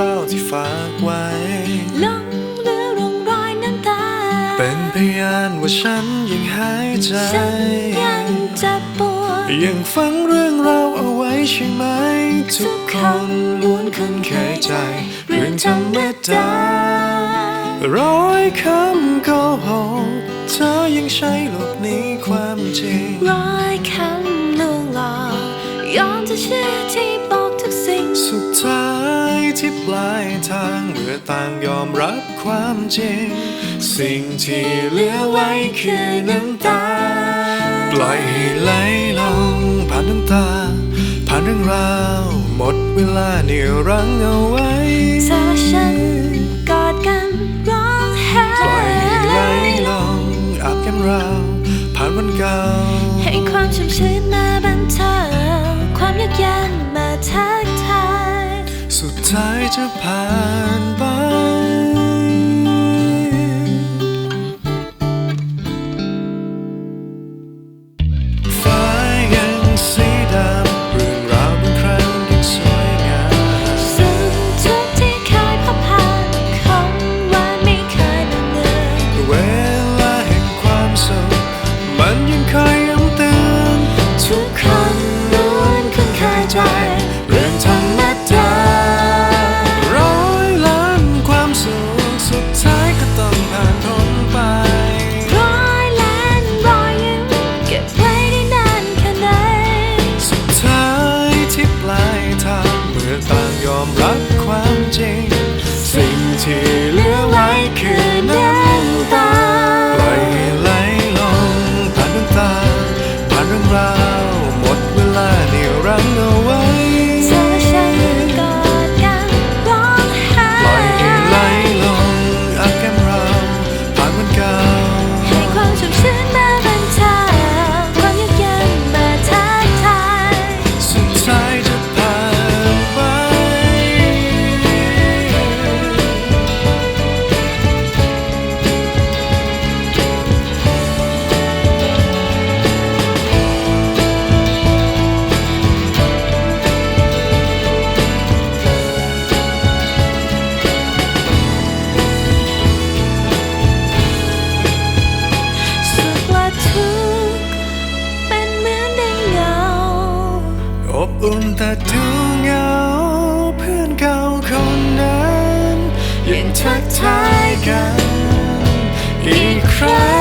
ราวที่ฝากไว้หลงเหลือร่องรอยน้ำตาเป็นพยานว่าฉันยังหายใจ ฉันยังเจ็บปวดยังฟังเรื่องราวเอาไว้ใช่ไหม ทุกคนล้วนคุ้นเคยใจ เรื่องธรรมดาร้อยคำโกหกเธอยังใช้หลบหนีความจริงร้อยคำลวงหลอกยอมจะเชื่อที่บอกทุกสิ่ง สุดท้าย ที่ปลายทางเมื่อต่างยอมรับความจริง สิ่งที่เหลือไว้คือน้ำตา ปล่อยให้ไหลลงผ่านน้ำตา ผ่านเรื่องราว หมดเวลาเหนี่ยวรั้งเอา ท้ายจะผ่านไป อบอุ่นแต่ดูเหงา เพื่อนเก่าคนนั้นยังทักทายกัน อีกครั้ง